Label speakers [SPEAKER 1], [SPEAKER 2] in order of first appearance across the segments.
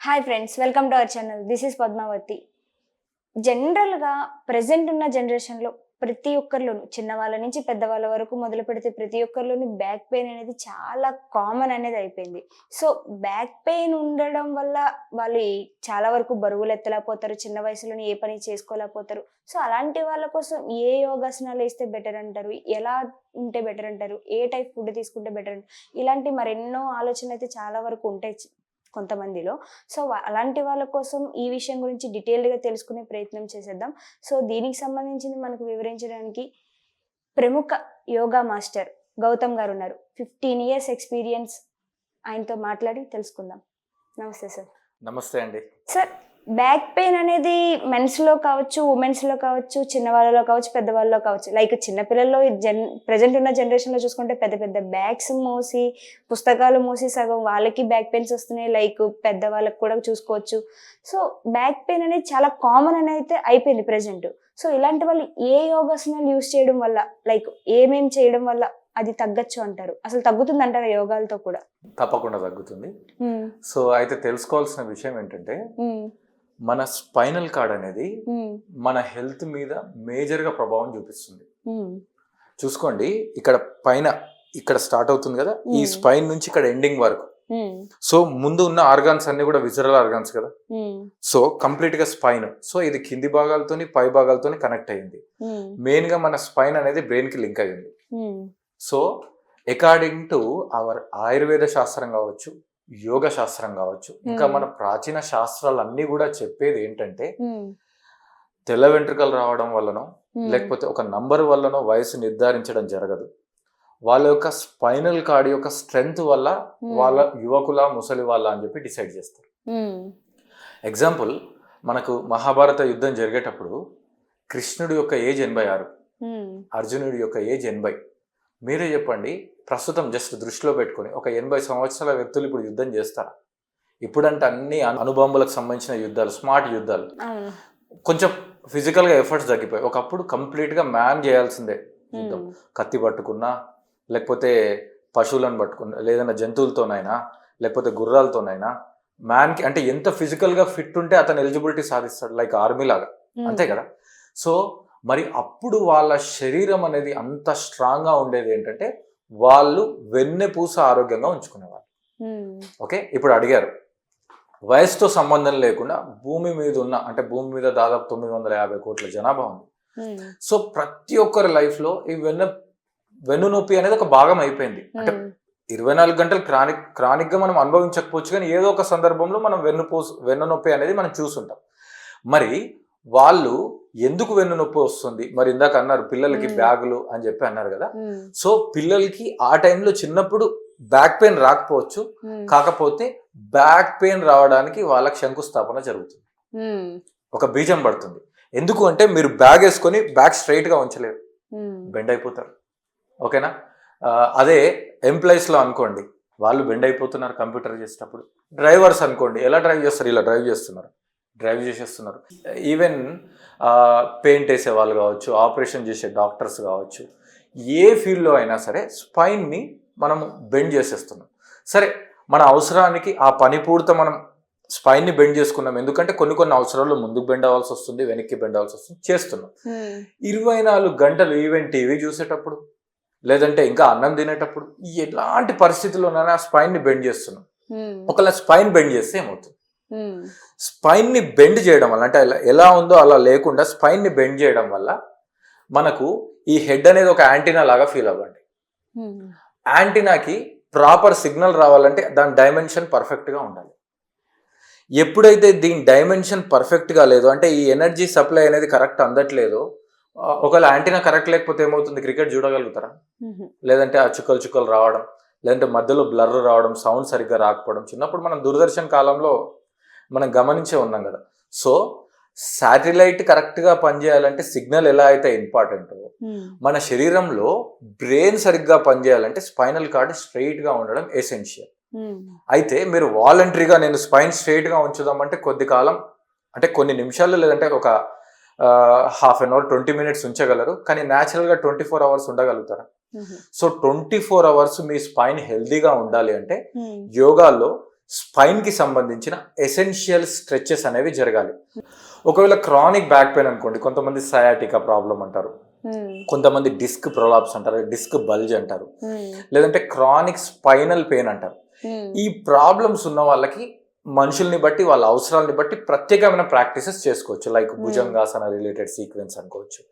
[SPEAKER 1] Hi friends welcome to our channel this is Padmavathi జనరల్గా present ఉన్న జనరేషన్లో ప్రతి ఒక్కరిలోనూ చిన్నవాళ్ళ నుంచి పెద్దవాళ్ళ వరకు మొదలు పెడితే ప్రతి ఒక్కరిలోనూ బ్యాక్ పెయిన్ అనేది చాలా కామన్ అనేది అయిపోయింది. సో బ్యాక్ పెయిన్ ఉండడం వల్ల వాళ్ళు చాలా వరకు బరువులు ఎత్తలేకపోతారు చిన్న వయసులోనే ఏ పని చేసుకోలేకపోతారు. సో అలాంటి వాళ్ళ కోసం ఏ యోగాసనాలు వేస్తే బెటర్ అంటారు? ఎలా ఉంటే బెటర్ అంటారు? ఏ టైప్ ఫుడ్ తీసుకుంటే బెటర్ అంటారు? ఇలాంటి మరెన్నో ఆలోచనలు అయితే చాలా వరకు ఉంటాయి. కొంతమందిలో. సో అలాంటి వాళ్ళ కోసం ఈ విషయం గురించి డీటెయిల్డ్గా తెలుసుకునే ప్రయత్నం చేసేద్దాం. సో దీనికి సంబంధించింది మనకు వివరించడానికి ప్రముఖ యోగా మాస్టర్ గౌతమ్ గారు ఉన్నారు. ఫిఫ్టీన్ ఇయర్స్ ఎక్స్పీరియన్స్ ఆయనతో మాట్లాడి తెలుసుకుందాం. నమస్తే సార్.
[SPEAKER 2] నమస్తే అండి.
[SPEAKER 1] సార్ బ్యాక్ పెయిన్ అనేది మెన్స్లో కావచ్చు ఉమెన్స్లో కావచ్చు చిన్నవాళ్ళలో కావచ్చు పెద్దవాళ్ళలో కావచ్చు. లైక్ చిన్నపిల్లల్లో జన్ ప్రజెంట్ ఉన్న జనరేషన్లో చూసుకుంటే పెద్ద పెద్ద బ్యాగ్స్ మోసి పుస్తకాలు మోసి సగం వాళ్ళకి బ్యాక్ పెయిన్స్ వస్తున్నాయి. లైక్ పెద్దవాళ్ళకి కూడా చూసుకోవచ్చు. సో బ్యాక్ పెయిన్ అనేది చాలా కామన్ అని అయితే అయిపోయింది ప్రజెంట్ సో ఇలాంటి వాళ్ళు ఏ యోగాసనాలు యూస్ చేయడం వల్ల లైక్ ఏమేం చేయడం వల్ల అది తగ్గచ్చు అంటారు? అసలు తగ్గుతుంది అంటారు యోగాలతో కూడా?
[SPEAKER 2] తప్పకుండా తగ్గుతుంది. సో అయితే తెలుసుకోవాల్సిన విషయం ఏంటంటే
[SPEAKER 1] ఉమ్,
[SPEAKER 2] మన స్పైనల్ కార్డ్ అనేది
[SPEAKER 1] ఉమ్,
[SPEAKER 2] మన హెల్త్ మీద మేజర్గా ప్రభావం చూపిస్తుంది.
[SPEAKER 1] ఉమ్,
[SPEAKER 2] చూసుకోండి ఇక్కడ పైన ఇక్కడ స్టార్ట్ అవుతుంది కదా ఈ
[SPEAKER 1] Hmm.
[SPEAKER 2] స్పైన్ నుంచి ఇక్కడ ఎండింగ్ వరకు. సో ముందు ఉన్న ఆర్గాన్స్ అన్ని కూడా విజరల్ ఆర్గాన్స్ కదా. సో కంప్లీట్గా స్పైన్. సో ఇది కింది భాగాలతోని పై భాగాలతోని కనెక్ట్ అయ్యింది మెయిన్గా మన స్పైన్ అనేది బ్రెయిన్కి లింక్ అయ్యింది. So according to our Ayurveda శాస్త్రం కావచ్చు యోగ శాస్త్రం కావచ్చు. ఇంకా. మన ప్రాచీన శాస్త్రాలు అన్నీ కూడా చెప్పేది ఏంటంటే తెల్ల వెంట్రుకలు రావడం వల్లనో లేకపోతే ఒక నంబర్ వల్లనో వయసు నిర్ధారించడం జరగదు. వాళ్ళ యొక్క స్పైనల్ కార్డ్ యొక్క స్ట్రెంగ్త్ వల్ల వాళ్ళ యువకుల ముసలి వాళ్ళ అని చెప్పి డిసైడ్ చేస్తారు. ఎగ్జాంపుల్ మనకు మహాభారత యుద్ధం జరిగేటప్పుడు కృష్ణుడి యొక్క ఏజ్ ఎనభై ఆరు. అర్జునుడి యొక్క ఏజ్ ఎనభై. మీరే చెప్పండి ప్రస్తుతం జస్ట్ దృష్టిలో పెట్టుకొని ఒక ఎనభై సంవత్సరాల వ్యక్తులు ఇప్పుడు యుద్ధం చేస్తారా? ఇప్పుడంటే అన్ని అణుబాంబులకు సంబంధించిన యుద్ధాలు స్మార్ట్ యుద్ధాలు. కొంచెం ఫిజికల్గా ఎఫర్ట్స్ తగ్గిపోయాయి. ఒకప్పుడు కంప్లీట్గా మ్యాన్ చేయాల్సిందే యుద్ధం. కత్తి పట్టుకున్నా లేకపోతే పశువులను పట్టుకున్నా లేదన్నా జంతువులతోనైనా లేకపోతే గుర్రాలతోనైనా మ్యాన్కి అంటే ఎంత ఫిజికల్గా ఫిట్ ఉంటే అతను ఎలిజిబిలిటీ సాధిస్తాడు లైక్ ఆర్మీ లాగా అంతే కదా? సో మరి అప్పుడు వాళ్ళ శరీరం అనేది అంత స్ట్రాంగ్గా ఉండేది ఏంటంటే వాళ్ళు వెన్నెపూస ఆరోగ్యంగా ఉంచుకునేవాళ్ళు.
[SPEAKER 1] ఉమ్,
[SPEAKER 2] ఓకే? ఇప్పుడు అడిగారు. వయసుతో సంబంధం లేకుండా భూమి మీద ఉన్న అంటే భూమి మీద దాదాపు తొమ్మిది వందల యాభై కోట్ల జనాభా ఉంది.
[SPEAKER 1] ఉమ్,
[SPEAKER 2] సో ప్రతి ఒక్కరి లైఫ్లో ఈ వెన్న వెన్ను నొప్పి అనేది ఒక భాగం అయిపోయింది. అంటే
[SPEAKER 1] ఉమ్,
[SPEAKER 2] ఇరవై నాలుగు గంటలు క్రానిక్ క్రానిక్గా మనం అనుభవించకపోవచ్చు కానీ ఏదో ఒక సందర్భంలో మనం వెన్నుపూస వెన్ను నొప్పి అనేది మనం చూసుంటాం. మరి వాళ్ళు ఎందుకు వెన్ను నొప్పి వస్తుంది? మరి ఇందాక అన్నారు పిల్లలకి. బ్యాగులు అని చెప్పి అన్నారు కదా. సో పిల్లలకి ఆ టైంలో చిన్నప్పుడు బ్యాక్ పెయిన్ రాకపోవచ్చు. కాకపోతే బ్యాక్ పెయిన్ రావడానికి వాళ్ళకి శంకుస్థాపన జరుగుతుంది. ఒక బీజం పడుతుంది. ఎందుకు అంటే మీరు బ్యాగ్ వేసుకొని బ్యాక్ స్ట్రైట్గా ఉంచలేరు.
[SPEAKER 1] ఉమ్,
[SPEAKER 2] బెండ్ అయిపోతారు. ఓకేనా? అదే ఎంప్లాయీస్లో అనుకోండి. వాళ్ళు బెండ్ అయిపోతున్నారు కంప్యూటర్ చేసేటప్పుడు. డ్రైవర్స్ అనుకోండి. ఎలా డ్రైవ్ చేస్తారు? ఇలా డ్రైవ్ చేస్తున్నారు. డ్రైవ్ చేసేస్తున్నారు. ఈవెన్ పెయింట్ వేసే వాళ్ళు కావచ్చు ఆపరేషన్ చేసే డాక్టర్స్ కావచ్చు ఏ ఫీల్డ్లో అయినా సరే స్పైన్ని మనము బెండ్ చేసేస్తున్నాం. సరే మన అవసరానికి ఆ పని పూర్త మనం స్పైన్ని బెండ్ చేసుకున్నాం. ఎందుకంటే కొన్ని కొన్ని అవసరాలు ముందుకు బెండ్ అవ్వాల్సి వస్తుంది వెనక్కి బెండ్ అవ్వాల్సి వస్తుంది చేస్తున్నాం.
[SPEAKER 1] ఉమ్,
[SPEAKER 2] ఇరవై నాలుగు గంటలు ఈవెన్ టీవీ చూసేటప్పుడు లేదంటే ఇంకా అన్నం తినేటప్పుడు ఎలాంటి పరిస్థితుల్లోనైనా స్పైన్ని బెండ్ చేస్తున్నాం.
[SPEAKER 1] ఉమ్,
[SPEAKER 2] ఒకవేళ స్పైన్ బెండ్ చేస్తే ఏమవుతుంది?
[SPEAKER 1] ఉమ్,
[SPEAKER 2] స్పైన్ని బెండ్ చేయడం వల్ల అంటే ఎలా- ఉందో అలా లేకుండా స్పైన్ని బెండ్ చేయడం వల్ల మనకు ఈ హెడ్ అనేది ఒక యాంటీనా లాగా ఫీల్ అవ్వండి. యాంటీనాకి ప్రాపర్ సిగ్నల్ రావాలంటే దాని డైమెన్షన్ పర్ఫెక్ట్గా ఉండాలి. ఎప్పుడైతే దీని డైమెన్షన్ పర్ఫెక్ట్గా లేదో అంటే ఈ ఎనర్జీ సప్లై అనేది కరెక్ట్ అందట్లేదో ఒకవేళ యాంటీనా కరెక్ట్ లేకపోతే ఏమవుతుంది? క్రికెట్ చూడగలుగుతారా?
[SPEAKER 1] ఉమ్,
[SPEAKER 2] లేదంటే ఆ చుక్కలు చుక్కలు రావడం లేదంటే మధ్యలో బ్లర్ రావడం సౌండ్ సరిగ్గా రాకపోవడం చిన్నప్పుడు మనం దూరదర్శన్ కాలంలో మనం గమనించే ఉన్నాం కదా. సో శాటిలైట్ కరెక్ట్గా పనిచేయాలంటే సిగ్నల్ ఎలా అయితే ఇంపార్టెంటో మన శరీరంలో బ్రెయిన్ సరిగ్గా పనిచేయాలంటే స్పైనల్ కార్డ్ స్ట్రైట్గా ఉండడం ఎసెన్షియల్. అయితే మీరు వాలంటరీగా నేను స్పైన్ స్ట్రైట్గా ఉంచుదామంటే కొద్ది కాలం అంటే కొన్ని నిమిషాలు లేదంటే ఒక half an hour twenty minutes ఉంచగలరు. కానీ న్యాచురల్గా ట్వంటీ ఫోర్ అవర్స్ ఉండగలుగుతారా? సో ట్వంటీ ఫోర్ అవర్స్ మీ స్పైన్ హెల్దీగా ఉండాలి అంటే యోగాలో స్పైన్కి సంబంధించిన ఎసెన్షియల్ స్ట్రెచెస్ అనేవి జరగాలి. ఒకవేళ క్రానిక్ బ్యాక్ పెయిన్ అనుకోండి కొంతమంది సయాటికా ప్రాబ్లం అంటారు. కొంతమంది డిస్క్ ప్రొలాప్స్ అంటారు డిస్క్ బల్జ్ అంటారు. లేదంటే క్రానిక్ స్పైనల్ పెయిన్ అంటారు. ఈ ప్రాబ్లమ్స్ ఉన్న వాళ్ళకి మనుషుల్ని బట్టి వాళ్ళ అవసరాలని బట్టి ప్రత్యేకమైన ప్రాక్టీసెస్ చేసుకోవచ్చు. లైక్ భుజంగాసన రిలేటెడ్ సీక్వెన్స్ అనుకోవచ్చు.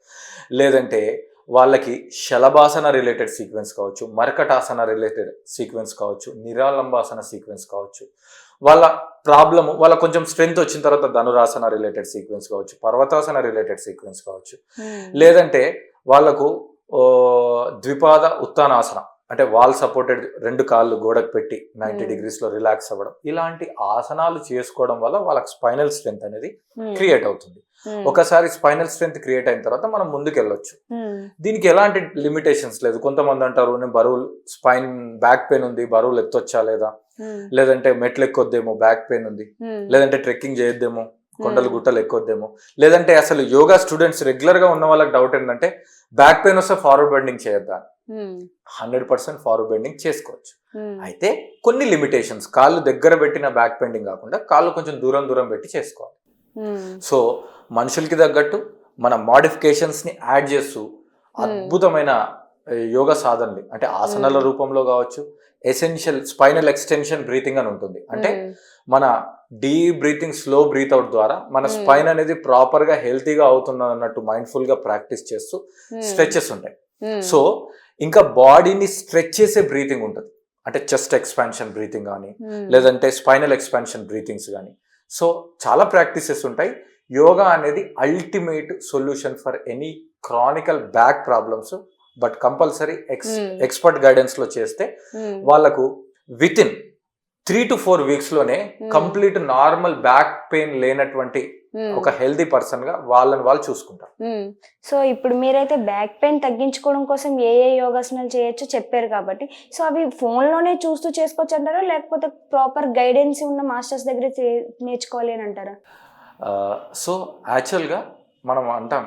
[SPEAKER 2] లేదంటే వాళ్ళకి శలభాసన రిలేటెడ్ సీక్వెన్స్ కావచ్చు మరకటాసన రిలేటెడ్ సీక్వెన్స్ కావచ్చు నిరాలంబాసన సీక్వెన్స్ కావచ్చు. వాళ్ళ ప్రాబ్లము వాళ్ళ కొంచెం స్ట్రెంగ్త్ వచ్చిన తర్వాత ధనురాసన రిలేటెడ్ సీక్వెన్స్ కావచ్చు పర్వతాసన రిలేటెడ్ సీక్వెన్స్ కావచ్చు.
[SPEAKER 1] ఉమ్,
[SPEAKER 2] లేదంటే వాళ్ళకు ద్విపాద ఉత్తానాసన అంటే వాల్ సపోర్టెడ్ రెండు కాళ్ళు గోడకు పెట్టి నైంటీ
[SPEAKER 1] Hmm.
[SPEAKER 2] డిగ్రీస్లో రిలాక్స్ అవ్వడం. ఇలాంటి ఆసనాలు చేసుకోవడం వల్ల వాళ్ళకి స్పైనల్ స్ట్రెంత్ అనేది క్రియేట్ అవుతుంది.
[SPEAKER 1] ఉమ్,
[SPEAKER 2] ఒకసారి స్పైనల్ స్ట్రెంత్ క్రియేట్ అయిన తర్వాత మనం ముందుకు వెళ్ళొచ్చు
[SPEAKER 1] ఉమ్,
[SPEAKER 2] దీనికి ఎలాంటి లిమిటేషన్స్ లేదు. కొంతమంది అంటారు నేను బరువులు స్పైన్ బ్యాక్ పెయిన్ ఉంది బరువులు ఎత్తొచ్చా లేదా?
[SPEAKER 1] ఉమ్,
[SPEAKER 2] లేదంటే మెట్లు ఎక్కొద్దేమో బ్యాక్ పెయిన్ ఉంది. లేదంటే ట్రెక్కింగ్ చేయొద్దేమో కొండలు
[SPEAKER 1] Hmm.
[SPEAKER 2] గుట్టలు ఎక్కొద్దేమో లేదంటే అసలు యోగా స్టూడెంట్స్ రెగ్యులర్గా ఉన్న వాళ్ళకి డౌట్ ఏంటంటే బ్యాక్ పెయిన్ వస్తే ఫార్వర్డ్ బెండింగ్ చేయొద్దా? హండ్రెడ్ పర్సెంట్ ఫార్వర్డ్ బెండింగ్ చేసుకోవచ్చు. అయితే కొన్ని లిమిటేషన్స్ కాళ్ళు దగ్గర పెట్టిన బ్యాక్ బెండింగ్ కాకుండా కాళ్ళు కొంచెం దూరం దూరం పెట్టి చేసుకోవాలి. సో మనుషులకి తగ్గట్టు మన modifications ని యాడ్ చేస్తూ అద్భుతమైన ఏ, యోగా సాధనలు. అంటే ఆసనాల
[SPEAKER 1] Hmm.
[SPEAKER 2] రూపంలో కావచ్చు ఎసెన్షియల్ స్పైనల్ ఎక్స్టెన్షన్ బ్రీతింగ్ అని ఉంటుంది. అంటే
[SPEAKER 1] ఉమ్,
[SPEAKER 2] మన deep breathing slow breathe out ద్వారా మన
[SPEAKER 1] Hmm.
[SPEAKER 2] స్పైన్ అనేది ప్రాపర్గా హెల్తీగా అవుతుంది అన్నట్టు మైండ్ఫుల్గా ప్రాక్టీస్ చేస్తూ స్ట్రెచెస్ ఉంటాయి. సో ఇంకా బాడీని స్ట్రెచ్ చేసే బ్రీతింగ్ ఉంటుంది. అంటే చెస్ట్ ఎక్స్పాన్షన్ బ్రీతింగ్ కానీ లేదంటే స్పైనల్ ఎక్స్పాన్షన్ బ్రీతింగ్స్ కానీ సో చాలా ప్రాక్టీసెస్ ఉంటాయి. యోగా అనేది ultimate solution for any chronical back problems but compulsory ex
[SPEAKER 1] Hmm.
[SPEAKER 2] Expert గైడెన్స్లో చేస్తే
[SPEAKER 1] ఉమ్,
[SPEAKER 2] వాళ్ళకు with in three to four వీక్స్లోనే
[SPEAKER 1] Hmm.
[SPEAKER 2] Complete normal back pain లేనటువంటి
[SPEAKER 1] ఉమ్,
[SPEAKER 2] ఒక హెల్దీ పర్సన్గా వాళ్ళని వాళ్ళు చూసుకుంటారు.
[SPEAKER 1] సో ఇప్పుడు మీరైతే బ్యాక్ పెయిన్ తగ్గించుకోవడం కోసం ఏ ఏ యోగాసనాలు చేయొచ్చో చెప్పారు కాబట్టి సో అవి ఫోన్లోనే చూస్తూ చేసుకోవచ్చు అంటారా లేకపోతే ప్రాపర్ గైడెన్స్ ఉన్న మాస్టర్స్ దగ్గర నేర్చుకోవాలి అని అంటారా
[SPEAKER 2] సో యాక్చువల్గా మనం అంటాం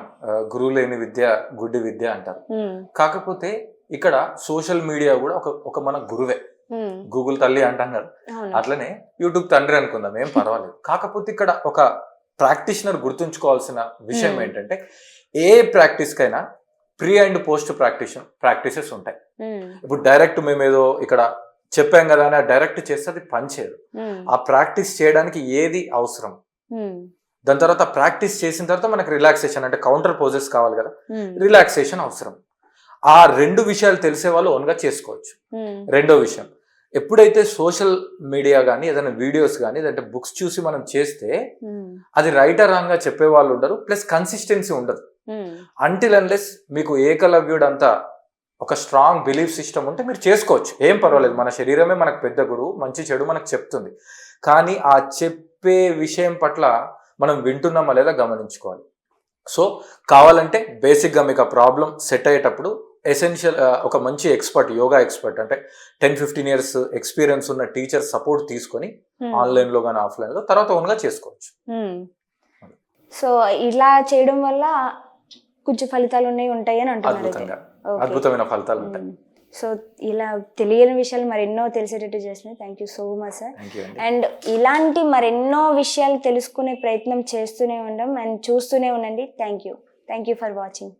[SPEAKER 2] గురువు లేని విద్య గుడ్డి విద్య అంటారు. కాకపోతే ఇక్కడ సోషల్ మీడియా కూడా ఒక ఒక మన గురువే. గూగుల్ తల్లి అంటాం కదా
[SPEAKER 1] అవును
[SPEAKER 2] అట్లనే యూట్యూబ్ తండ్రి అనుకుందాం ఏం పర్వాలేదు కాకపోతే ఇక్కడ ఒక ప్రాక్టీషనర్ గుర్తుంచుకోవాల్సిన విషయం. ఏంటంటే ఏ ప్రాక్టీస్ కైనా pre and post practice practices ఉంటాయి. ఇప్పుడు డైరెక్ట్ మేము ఏదో ఇక్కడ చెప్పాం కదా అని డైరెక్ట్ చేస్తే అది పనిచేయదు. ఆ ప్రాక్టీస్ చేయడానికి ఏది అవసరం. దాని తర్వాత ప్రాక్టీస్ చేసిన తర్వాత మనకు రిలాక్సేషన్ అంటే కౌంటర్ పోజెస్ కావాలి కదా. రిలాక్సేషన్ అవసరం ఆ రెండు విషయాలు తెలిసే వాళ్ళు ఓన్గా చేసుకోవచ్చు. రెండో విషయం ఎప్పుడైతే సోషల్ మీడియా కానీ ఏదైనా వీడియోస్ కానీ లేదంటే బుక్స్ చూసి మనం చేస్తే. అది రైటర్ రాంగ్గా చెప్పే వాళ్ళు ఉండరు ప్లస్ కన్సిస్టెన్సీ ఉండదు. అంటిల్ అన్లెస్ మీకు ఏకలవ్యుడు అంతా ఒక స్ట్రాంగ్ బిలీఫ్ సిస్టమ్ ఉంటే మీరు చేసుకోవచ్చు ఏం పర్వాలేదు మన శరీరమే మనకు పెద్ద గురువు మంచి చెడు మనకు చెప్తుంది కానీ ఆ చెప్పే విషయం పట్ల మనం వింటున్నామా లేదా గమనించుకోవాలి సో కావాలంటే బేసిక్గా మీకు ఆ ప్రాబ్లం సెట్ అయ్యేటప్పుడు ఎసెన్షియల్ ఒక మంచి ఎక్స్పర్ట్ యోగా ఎక్స్పర్ట్ అంటే టెన్ ఫిఫ్టీన్ ఇయర్స్ ఎక్స్పీరియన్స్ ఉన్న టీచర్ సపోర్ట్ తీసుకొని
[SPEAKER 1] మ్మ్.
[SPEAKER 2] ఆన్లైన్లో కానీ ఆఫ్లైన్లో తర్వాత ఓన్గా చేసుకోవచ్చు
[SPEAKER 1] మ్మ్. సో ఇలా చేయడం వల్ల కొంచెం ఫలితాలు ఉన్నాయి ఉంటాయి అని అంటున్నారు.
[SPEAKER 2] అద్భుతమైన ఫలితాలు ఉంటాయి
[SPEAKER 1] మ్మ్. సో ఇలా తెలియని విషయాలు మరెన్నో తెలిసేటట్టు చేసినాయి thank you so much sir and. ఇలాంటి మరెన్నో విషయాలు తెలుసుకునే ప్రయత్నం చేస్తూనే ఉండం అండ్ చూస్తూనే ఉండండి. Thank you thank you for watching